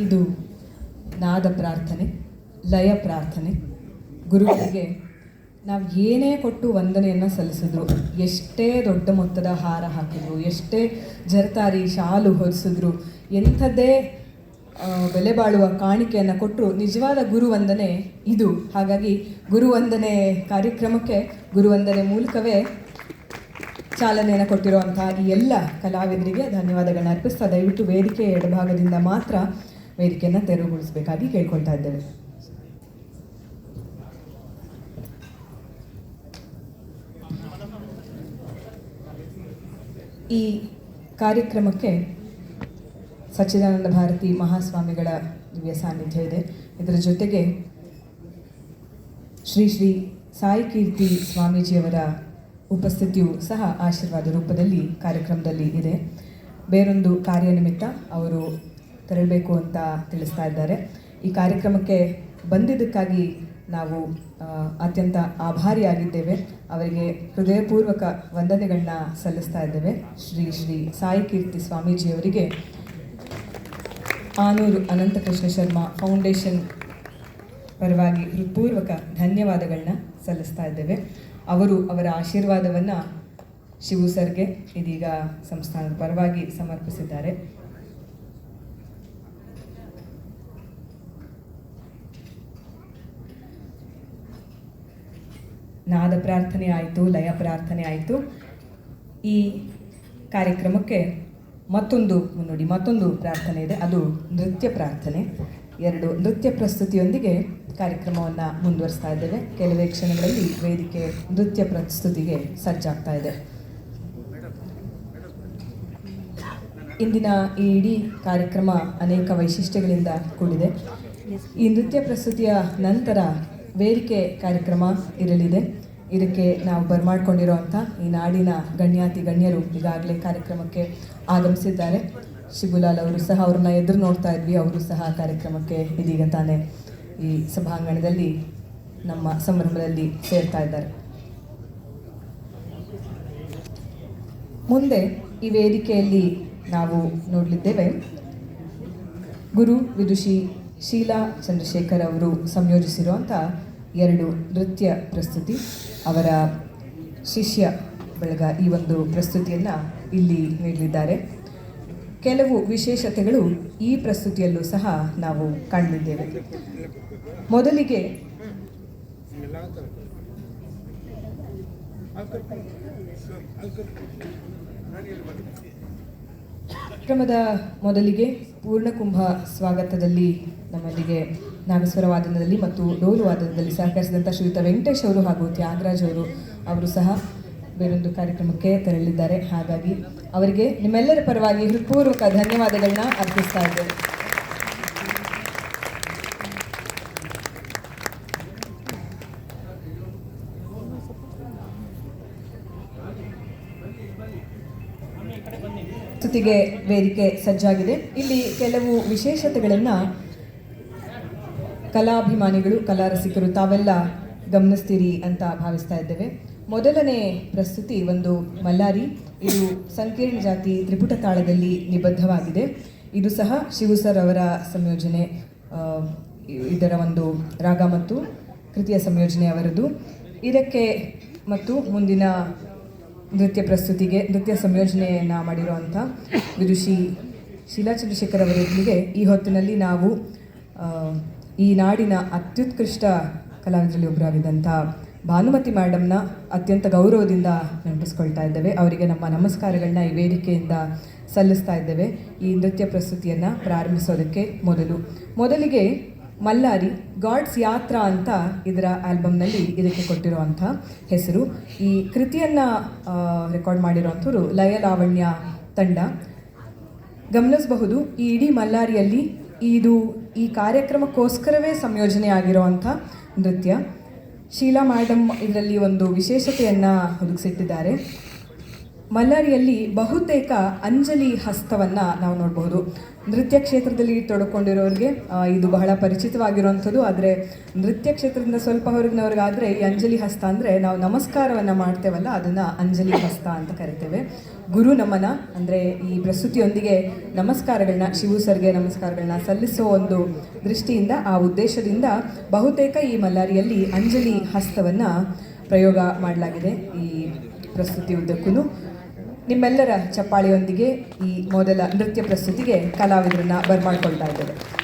ಇದು ನಾದ ಪ್ರಾರ್ಥನೆ, ಲಯ ಪ್ರಾರ್ಥನೆ. ಗುರುಗಳಿಗೆ ನಾವು ಏನೇ ಕೊಟ್ಟು ವಂದನೆಯನ್ನು ಸಲ್ಲಿಸಿದ್ರು, ಎಷ್ಟೇ ದೊಡ್ಡ ಮೊತ್ತದ ಹಾರ ಹಾಕಿದ್ರು, ಎಷ್ಟೇ ಜರತಾರಿ ಶಾಲು ಹೊರಿಸಿದ್ರು ಎಂಥದ್ದೇ ಬೆಲೆ ಬಾಳುವ ಕಾಣಿಕೆಯನ್ನು ಕೊಟ್ಟರು ನಿಜವಾದ ಗುರುವಂದನೆ ಇದು. ಹಾಗಾಗಿ ಗುರುವಂದನೆ ಕಾರ್ಯಕ್ರಮಕ್ಕೆ ಗುರುವಂದನೆ ಮೂಲಕವೇ ಚಾಲನೆಯನ್ನು ಕೊಟ್ಟಿರುವಂತಹ ಈ ಎಲ್ಲ ಕಲಾವಿದರಿಗೆ ಧನ್ಯವಾದಗಳನ್ನು ಅರ್ಪಿಸ್ತಾ, ದಯವಿಟ್ಟು ವೇದಿಕೆ ಎಡಭಾಗದಿಂದ ಮಾತ್ರ ವೇದಿಕೆಯನ್ನು ತೆರವುಗೊಳಿಸಬೇಕಾಗಿ ಕೇಳ್ಕೊಳ್ತಾ ಇದ್ದೇವೆ. ಈ ಕಾರ್ಯಕ್ರಮಕ್ಕೆ ಸಚ್ಚಿದಾನಂದ ಭಾರತಿ ಮಹಾಸ್ವಾಮಿಗಳ ದಿವ್ಯ ಸಾನ್ನಿಧ್ಯ ಇದೆ. ಇದರ ಜೊತೆಗೆ ಶ್ರೀ ಶ್ರೀ ಸಾಯಿ ಕೀರ್ತಿ ಸ್ವಾಮೀಜಿಯವರ ಉಪಸ್ಥಿತಿಯು ಸಹ ಆಶೀರ್ವಾದ ರೂಪದಲ್ಲಿ ಕಾರ್ಯಕ್ರಮದಲ್ಲಿ ಇದೆ. ಬೇರೊಂದು ಕಾರ್ಯನಿಮಿತ್ತ ಅವರು ತೆರಳಬೇಕು ಅಂತ ತಿಳಿಸ್ತಾ ಇದ್ದಾರೆ. ಈ ಕಾರ್ಯಕ್ರಮಕ್ಕೆ ಬಂದಿದ್ದಕ್ಕಾಗಿ ನಾವು ಅತ್ಯಂತ ಆಭಾರಿಯಾಗಿದ್ದೇವೆ. ಅವರಿಗೆ ಹೃದಯಪೂರ್ವಕ ವಂದನೆಗಳನ್ನ ಸಲ್ಲಿಸ್ತಾ ಇದ್ದೇವೆ. ಶ್ರೀ ಶ್ರೀ ಸಾಯಿ ಕೀರ್ತಿ ಸ್ವಾಮೀಜಿಯವರಿಗೆ. ಆನೂರು ಅನಂತಕೃಷ್ಣ ಶರ್ಮಾ ಫೌಂಡೇಶನ್ ಪರವಾಗಿ ಹೃತ್ಪೂರ್ವಕ ಧನ್ಯವಾದಗಳನ್ನ ಸಲ್ಲಿಸ್ತಾ ಇದ್ದೇವೆ. ಅವರು ಅವರ ಆಶೀರ್ವಾದವನ್ನು ಶಿವು ಸರ್ಗೆ ಇದೀಗ ಸಂಸ್ಥಾನದ ಪರವಾಗಿ ಸಮರ್ಪಿಸಿದ್ದಾರೆ. ನಾದ ಪ್ರಾರ್ಥನೆ ಆಯಿತು ಲಯ ಪ್ರಾರ್ಥನೆ ಆಯಿತು. ಈ ಕಾರ್ಯಕ್ರಮಕ್ಕೆ ಮತ್ತೊಂದು ಮುನ್ನುಡಿ, ಮತ್ತೊಂದು ಪ್ರಾರ್ಥನೆ ಇದೆ. ಅದು ನೃತ್ಯ ಪ್ರಾರ್ಥನೆ. ಎರಡು ನೃತ್ಯ ಪ್ರಸ್ತುತಿಯೊಂದಿಗೆ ಕಾರ್ಯಕ್ರಮವನ್ನು ಮುಂದುವರಿಸ್ತಾ ಇದ್ದೇವೆ. ಕೆಲವೇ ಕ್ಷಣಗಳಲ್ಲಿ ವೇದಿಕೆ ನೃತ್ಯ ಪ್ರಸ್ತುತಿಗೆ ಸಜ್ಜಾಗ್ತಾ ಇದೆ. ಇಂದಿನ ಈ ಇಡೀ ಕಾರ್ಯಕ್ರಮ ಅನೇಕ ವೈಶಿಷ್ಟ್ಯಗಳಿಂದ ಕೂಡಿದೆ. ಈ ನೃತ್ಯ ಪ್ರಸ್ತುತಿಯ ನಂತರ ವೇದಿಕೆ ಕಾರ್ಯಕ್ರಮ ಇರಲಿದೆ. ಇದಕ್ಕೆ ನಾವು ಬರ್ಮಾಡ್ಕೊಂಡಿರುವಂಥ ಈ ನಾಡಿನ ಗಣ್ಯಾತಿ ಗಣ್ಯರು ಈಗಾಗಲೇ ಕಾರ್ಯಕ್ರಮಕ್ಕೆ ಆಗಮಿಸಿದ್ದಾರೆ. ಶಿಬುಲಾಲ್ ಅವರು ಸಹ ಅವ್ರನ್ನ ಎದುರು ನೋಡ್ತಾ ಇದ್ವಿ. ಅವರು ಸಹ ಕಾರ್ಯಕ್ರಮಕ್ಕೆ ಇದೀಗ ತಾನೇ ಈ ಸಭಾಂಗಣದಲ್ಲಿ ನಮ್ಮ ಸಂಭ್ರಮದಲ್ಲಿ ಸೇರ್ತಾ ಇದ್ದಾರೆ. ಮುಂದೆ ಈ ವೇದಿಕೆಯಲ್ಲಿ ನಾವು ನೋಡಲಿದ್ದೇವೆ. ಗುರು ವಿದುಷಿ ಶೀಲಾ ಚಂದ್ರಶೇಖರ್ ಅವರು ಸಂಯೋಜಿಸಿರುವಂಥ ಎರಡು ನೃತ್ಯ ಪ್ರಸ್ತುತಿ ಅವರ ಶಿಷ್ಯ ಬಳಗ ಈ ಒಂದು ಪ್ರಸ್ತುತಿಯನ್ನು ಇಲ್ಲಿ ನೀಡಲಿದ್ದಾರೆ ಕೆಲವು ವಿಶೇಷತೆಗಳು ಈ ಪ್ರಸ್ತುತಿಯಲ್ಲೂ ಸಹ ನಾವು ಕಾಣಲಿದ್ದೇವೆ ಮೊದಲಿಗೆ ಕಾರ್ಯಕ್ರಮದ ಮೊದಲಿಗೆ ಪೂರ್ಣಕುಂಭ ಸ್ವಾಗತದಲ್ಲಿ ನಮ್ಮಲ್ಲಿಗೆ ನಾಗಸ್ವರ ವಾದನದಲ್ಲಿ ಮತ್ತು ಡೋಲು ವಾದನದಲ್ಲಿ ಸಹಕರಿಸಿದಂಥ ಶ್ರೀಯುತ ವೆಂಕಟೇಶ್ ಅವರು ಹಾಗೂ ತ್ಯಾಗರಾಜ್ ಅವರು ಅವರು ಸಹ ಬೇರೊಂದು ಕಾರ್ಯಕ್ರಮಕ್ಕೆ ತೆರಳಿದ್ದಾರೆ. ಹಾಗಾಗಿ ಅವರಿಗೆ ನಿಮ್ಮೆಲ್ಲರ ಪರವಾಗಿ ಹೃತ್ಪೂರ್ವಕ ಧನ್ಯವಾದಗಳನ್ನ ಅರ್ಪಿಸ್ತಾ ಇದ್ದೇವೆ ಸ್ತುತಿಗೆ ವೇದಿಕೆ ಸಜ್ಜಾಗಿದೆ. ಇಲ್ಲಿ ಕೆಲವು ವಿಶೇಷತೆಗಳನ್ನು ಕಲಾಭಿಮಾನಿಗಳು ಕಲಾ ರಸಿಕರು ತಾವೆಲ್ಲ ಗಮನಿಸ್ತೀರಿ ಅಂತ ಭಾವಿಸ್ತಾ ಇದ್ದೇವೆ. ಮೊದಲನೇ ಪ್ರಸ್ತುತಿ ಒಂದು ಮಲ್ಲಾರಿ. ಇದು ಸಂಕೀರ್ಣ ಜಾತಿ ತ್ರಿಪುಟ ತಾಳದಲ್ಲಿ ನಿಬದ್ಧವಾಗಿದೆ. ಇದು ಸಹ ಶಿವು ಸರ್ ಅವರ ಸಂಯೋಜನೆ ಇದರ ಒಂದು ರಾಗ ಮತ್ತು ಕೃತಿಯ ಸಂಯೋಜನೆ ಅವರದು. ಇದಕ್ಕೆ ಮತ್ತು ಮುಂದಿನ ನೃತ್ಯ ಪ್ರಸ್ತುತಿಗೆ, ನೃತ್ಯ ಸಂಯೋಜನೆಯನ್ನು ಮಾಡಿರುವಂಥ ವಿದುಷಿ ಶೀಲಾ ಚಂದ್ರಶೇಖರ್ ಅವರೊಂದಿಗೆ ಈ ಹೊತ್ತಿನಲ್ಲಿ ನಾವು ಈ ನಾಡಿನ ಅತ್ಯುತ್ಕೃಷ್ಟ ಕಲಾವಿದರಲ್ಲಿ ಒಬ್ಬರಾಗಿದ್ದಂಥ ಭಾನುಮತಿ ಮೇಡಮ್ನ ಅತ್ಯಂತ ಗೌರವದಿಂದ ನೆನಪಿಸ್ಕೊಳ್ತಾ ಇದ್ದೇವೆ. ಅವರಿಗೆ ನಮ್ಮ ನಮಸ್ಕಾರಗಳನ್ನ ಈ ವೇದಿಕೆಯಿಂದ ಸಲ್ಲಿಸ್ತಾ ಇದ್ದೇವೆ. ಈ ನೃತ್ಯ ಪ್ರಸ್ತುತಿಯನ್ನು ಪ್ರಾರಂಭಿಸೋದಕ್ಕೆ ಮೊದಲು, ಮೊದಲಿಗೆ ಮಲ್ಲಾರಿ ಗಾಡ್ಸ್ ಯಾತ್ರಾ ಅಂತ ಇದರ ಆಲ್ಬಮ್ನಲ್ಲಿ ಇದಕ್ಕೆ ಕೊಟ್ಟಿರುವಂಥ ಹೆಸರು. ಈ ಕೃತಿಯನ್ನು ರೆಕಾರ್ಡ್ ಮಾಡಿರುವಂಥವ್ರು ಲಯ ಲಾವಣ್ಯ ತಂಡ. ಗಮನಿಸಬಹುದು, ಈ ಇಡೀ ಮಲ್ಲಾರಿಯಲ್ಲಿ ಇದು ಈ ಕಾರ್ಯಕ್ರಮಕ್ಕೋಸ್ಕರವೇ ಸಂಯೋಜನೆ ಆಗಿರುವಂಥ ನೃತ್ಯ. ಶೀಲಾ ಮ್ಯಾಡಮ್ ಇದರಲ್ಲಿ ಒಂದು ವಿಶೇಷತೆಯನ್ನು ಒದಗಿಸಿಟ್ಟಿದ್ದಾರೆ ಮಲ್ಲಾರಿಯಲ್ಲಿ ಬಹುತೇಕ ಅಂಜಲಿ ಹಸ್ತವನ್ನು ನಾವು ನೋಡಬಹುದು. ನೃತ್ಯ ಕ್ಷೇತ್ರದಲ್ಲಿ ತೊಡಕೊಂಡಿರೋರಿಗೆ ಇದು ಬಹಳ ಪರಿಚಿತವಾಗಿರುವಂಥದ್ದು. ಆದರೆ ನೃತ್ಯ ಕ್ಷೇತ್ರದಿಂದ ಸ್ವಲ್ಪ ಹೊರಗಿನವ್ರಿಗಾದರೆ ಈ ಅಂಜಲಿ ಹಸ್ತ ಅಂದರೆ ನಾವು ನಮಸ್ಕಾರವನ್ನು ಮಾಡ್ತೇವಲ್ಲ, ಅದನ್ನು ಅಂಜಲಿ ಹಸ್ತ ಅಂತ ಕರಿತೇವೆ. ಗುರು ನಮನ ಅಂದರೆ ಈ ಪ್ರಸ್ತುತಿಯೊಂದಿಗೆ ನಮಸ್ಕಾರಗಳನ್ನ, ಶಿವು ಸರ್ಗೆ ನಮಸ್ಕಾರಗಳನ್ನ ಸಲ್ಲಿಸೋ ಒಂದು ದೃಷ್ಟಿಯಿಂದ, ಆ ಉದ್ದೇಶದಿಂದ ಬಹುತೇಕ ಈ ಮಲ್ಲಾರಿಯಲ್ಲಿ ಅಂಜಲಿ ಹಸ್ತವನ್ನು ಪ್ರಯೋಗ ಮಾಡಲಾಗಿದೆ ಈ ಪ್ರಸ್ತುತಿ ಉದ್ದಕ್ಕೂ ನಿಮ್ಮೆಲ್ಲರ ಚಪ್ಪಾಳಿಯೊಂದಿಗೆ ಈ ಮೊದಲ ನೃತ್ಯ ಪ್ರಸ್ತುತಿಗೆ ಕಲಾವಿದರನ್ನ ಬರ್ಮಾಡ್ಕೊಳ್ತಾ ಇದ್ದೇವೆ.